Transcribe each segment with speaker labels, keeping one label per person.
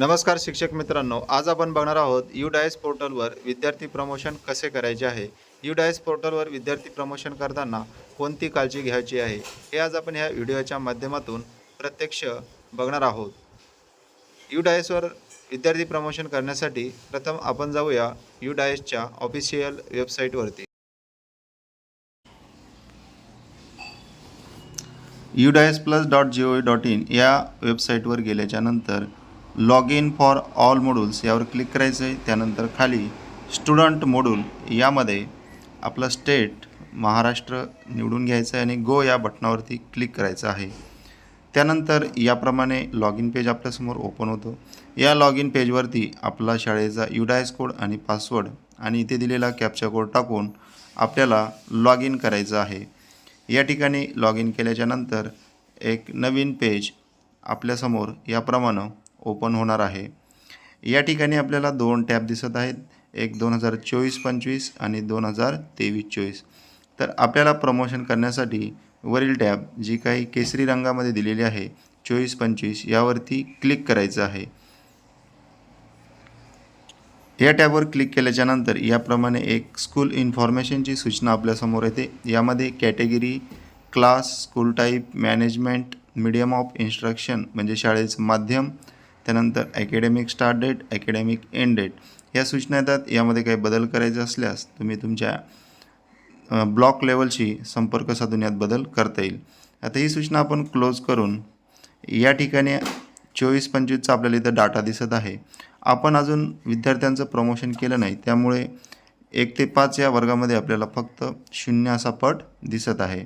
Speaker 1: नमस्कार शिक्षक मित्रांनो आज आपण बघणार आहोत यू डायस पोर्टलवर विद्यार्थी प्रमोशन कसे करायचे आहे. यू डायस पोर्टलवर विद्यार्थी प्रमोशन करताना कोणती काळजी घ्यायची आहे हे आज आपण ह्या व्हिडिओच्या माध्यमातून प्रत्यक्ष बघणार आहोत. यू डायसवर विद्यार्थी प्रमोशन करण्यासाठी प्रथम आपण जाऊया यू डायसच्या official वेबसाईटवरती U DISE plus dot G O dot in या वेबसाईटवर गेल्याच्यानंतर log in for all modules यावर क्लिक करायचं आहे त्यानंतर खाली स्टुडंट मॉड्यूल यामध्ये आपलं स्टेट महाराष्ट्र निवडून घ्यायचं आहे आणि गो या बटनावरती क्लिक करायचं आहे. त्यानंतर याप्रमाणे लॉग इन पेज आपल्यासमोर ओपन होतो. या लॉग इन पेजवरती आपला शाळेचा युडायस कोड आणि पासवर्ड आणि इथे दिलेला कॅप्चा कोड टाकून आपल्याला लॉग इन करायचं आहे. या ठिकाणी लॉग इन केल्याच्यानंतर एक नवीन पेज आपल्यासमोर याप्रमाणे ओपन होणार आहे. या ठिकाणी आपल्याला दोन टॅब दिसत आहेत. एक दोन हजार चोवीस पंचवीस आणि दोन हजार तेवीस चोवीस. तर आपल्याला प्रमोशन करण्यासाठी वरील टॅब जी काही केसरी रंगामध्ये दिलेली आहे चोवीस पंचवीस यावरती क्लिक करायचं आहे. या टॅबवर क्लिक केल्याच्यानंतर याप्रमाणे एक स्कूल इन्फॉर्मेशनची सूचना आपल्यासमोर येते. यामध्ये category class school type management medium of instruction म्हणजे शाळेचं माध्यम त्यानंतर academic start date academic end date या सूचना येतात. यामध्ये काही बदल करायचे असल्यास तुम्ही तुमच्या ब्लॉक लेवलशी संपर्क साधून यात बदल करता येईल. आता ही सूचना आपण क्लोज करून या ठिकाणी चोवीस पंचवीसचा आपल्याला इथं डाटा दिसत आहे. आपण अजून विद्यार्थ्यांचं प्रमोशन केलं नाही. त्यामुळे एक ते पाच या वर्गामध्ये आपल्याला फक्त शून्य असा पट दिसत आहे.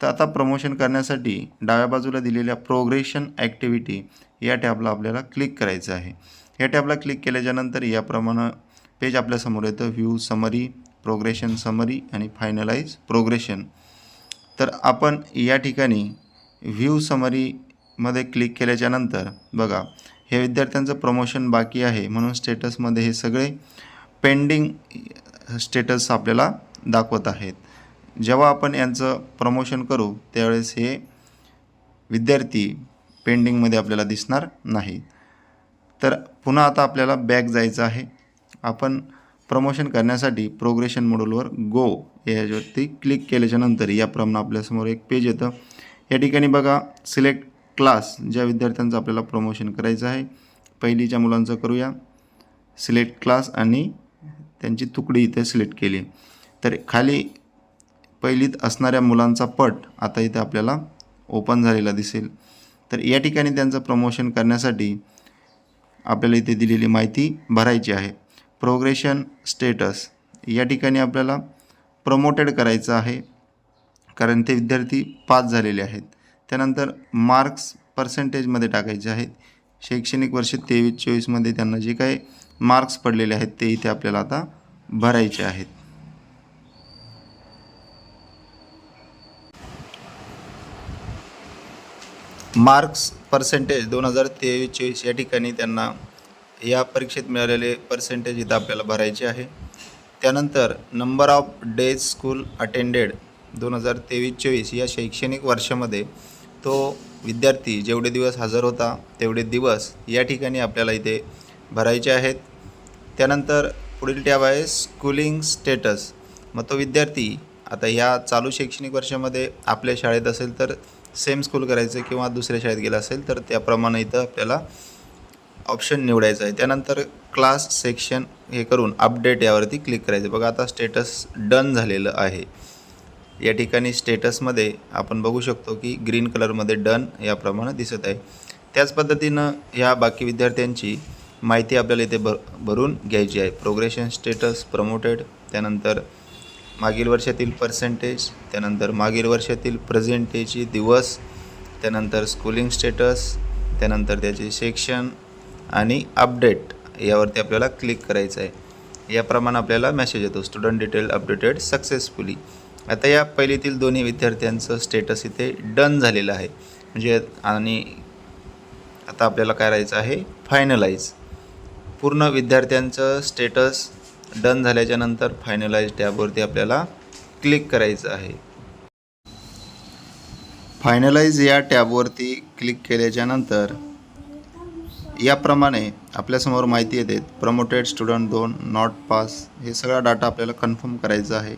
Speaker 1: तर आता प्रमोशन करण्यासाठी डाव्या बाजूला दिलेल्या प्रोग्रेशन ॲक्टिव्हिटी या टॅबला आपल्याला क्लिक करायचं आहे. या टॅबला क्लिक केल्याच्यानंतर याप्रमाणे पेज आपल्यासमोर येतं. व्ह्यू समरी प्रोग्रेशन समरी आणि फायनलाइज प्रोग्रेशन तर आपण या ठिकाणी व्ह्यू समरीमध्ये क्लिक केल्याच्यानंतर बघा हे विद्यार्थ्यांचं प्रमोशन बाकी आहे. म्हणून स्टेटसमध्ये हे सगळे पेंडिंग स्टेटस आपल्याला दाखवत आहेत. जेव्हा आपण यांचं प्रमोशन करू त्यावेळेस हे विद्यार्थी पेंडिंगमध्ये आपल्याला दिसणार नाही. तर पुन्हा आता आपल्याला बॅक जायचं आहे. आपण प्रमोशन करण्यासाठी प्रोग्रेशन मॉड्यूलवर गो याच्यावरती क्लिक केल्याच्यानंतर याप्रमाणे आपल्यासमोर एक पेज येतं. या ठिकाणी बघा सिलेक्ट क्लास ज्या विद्यार्थ्यांचं आपल्याला प्रमोशन करायचं आहे पहिलीच्या मुलांचं करूया. सिलेक्ट क्लास आणि त्यांची तुकडी इथे सिलेक्ट केली. तर खाली पहिलीत असणाऱ्या मुलांचा पट आता इथे आपल्याला ओपन झालेला दिसेल. तर या ठिकाणी त्यांचं प्रमोशन करण्यासाठी आपल्याला इथे दिलेली माहिती भरायची आहे. प्रोग्रेशन स्टेटस या ठिकाणी आपल्याला प्रमोटेड करायचं आहे. कारण ते विद्यार्थी पास झालेले आहेत. त्यानंतर मार्क्स पर्सेंटेजमध्ये टाकायचे आहेत. शैक्षणिक वर्ष तेवीस चोवीसमध्ये त्यांना जे काही मार्क्स पडलेले आहेत ते इथे आपल्याला आता भरायचे आहेत. मार्क्स पर्सेंटेज दोन हजार तेवीस चोवीस या ठिकाणी त्यांना या परीक्षेत मिळालेले पर्सेंटेज इथं आपल्याला भरायचे आहे. त्यानंतर number of days school attended दोन हजार तेवीस चोवीस या शैक्षणिक वर्षामध्ये तो विद्यार्थी जेवढे दिवस हजर होता तेवढे दिवस या ठिकाणी आपल्याला इथे भरायचे आहेत. त्यानंतर पुढील टॅब आहे स्कूलिंग स्टेटस मग तो विद्यार्थी आता ह्या चालू शैक्षणिक वर्षामध्ये आपल्या शाळेत असेल तर सेम स्कूल करायचं किंवा दुसऱ्या शाळेत गेला असेल तर त्याप्रमाणे इथं आपल्याला ऑप्शन निवडायचं आहे. त्यानंतर क्लास सेक्शन हे करून अपडेट यावरती क्लिक करायचं बघा आता स्टेटस डन झालेलं आहे. या ठिकाणी स्टेटसमध्ये आपण बघू शकतो की ग्रीन कलरमध्ये डन याप्रमाणे दिसत आहे. त्याच पद्धतीनं ह्या बाकी विद्यार्थ्यांची माहिती आपल्याला इथे भर भरून घ्यायची आहे. प्रोग्रेशन स्टेटस प्रमोटेड त्यानंतर मागील वर्षातील पर्सेंटेज त्यानंतर मागील वर्षातील प्रेझेंटेची दिवस त्यानंतर स्कूलिंग स्टेटस त्यानंतर त्याचे सेक्शन आणि अपडेट यावरती आपल्याला क्लिक करायचं आहे. याप्रमाणे आपल्याला मेसेज येतो. स्टुडंट डिटेल अपडेटेड सक्सेसफुली आता या पहिलीतील दोन्ही विद्यार्थ्यांचं स्टेटस इथे डन झालेलं आहे. म्हणजे आणि आता आपल्याला काय करायचं आहे? फायनलाइज पूर्ण विद्यार्थ्यांचं स्टेटस डन झाल्याच्यानंतर फायनलाइज टॅबवरती आपल्याला क्लिक करायचं आहे. फायनलाइज या टॅबवरती क्लिक केल्याच्यानंतर याप्रमाणे आपल्यासमोर माहिती येते प्रमोटेड स्टुडंट दोन नॉट पास हे सगळा डाटा आपल्याला कन्फर्म करायचा आहे.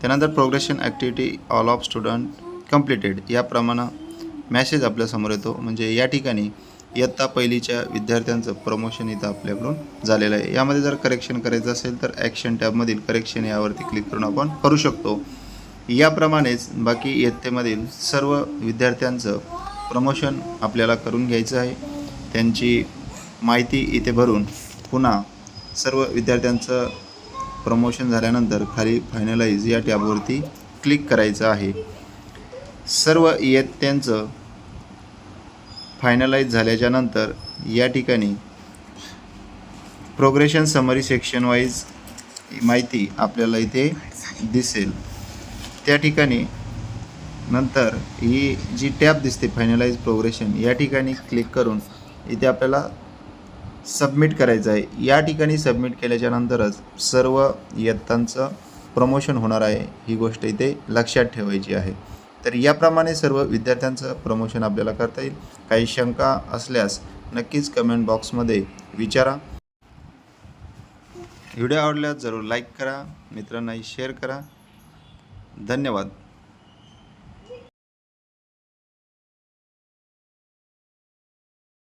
Speaker 1: त्यानंतर progression activity all of student completed याप्रमाणे मॅसेज आपल्यासमोर येतो. म्हणजे या ठिकाणी इयत्ता पहिलीच्या विद्यार्थ्यांचं प्रमोशन इथं आपल्याकडून झालेलं आहे. यामध्ये जर करेक्शन करायचं असेल तर ॲक्शन टॅबमधील करेक्शन यावरती क्लिक करून आपण करू शकतो. याप्रमाणेच बाकी इयत्तेमधील सर्व विद्यार्थ्यांचं प्रमोशन आपल्याला करून घ्यायचं आहे. त्यांची माहिती इथे भरून पुन्हा सर्व विद्यार्थ्यांचं प्रमोशन झाल्यानंतर खाली फायनलाइज या टॅबवरती क्लिक करायचं आहे. सर्व इयत्त्यांचं फायनलाइज झाल्याच्यानंतर या ठिकाणी प्रोग्रेशन समरी सेक्शन वाईज माहिती आपल्याला इथे दिसेल. त्या ठिकाणी नंतर ही जी टॅब दिसते फायनलाइज प्रोग्रेशन या ठिकाणी क्लिक करून इथे आपल्याला सबमिट करायचं आहे. या ठिकाणी सबमिट केल्याच्यानंतरच सर्व इयत्तांचं प्रमोशन होणार आहे. ही गोष्ट इथे लक्षात ठेवायची आहे. तर याप्रमाणे सर्व विद्यार्थ्यांचं प्रमोशन आपल्याला करता येईल. काही शंका असल्यास नक्कीच कमेंट बॉक्समध्ये विचारा. व्हिडिओ आवडल्यास जरूर लाईक करा. मित्रांनाही शेअर करा. धन्यवाद.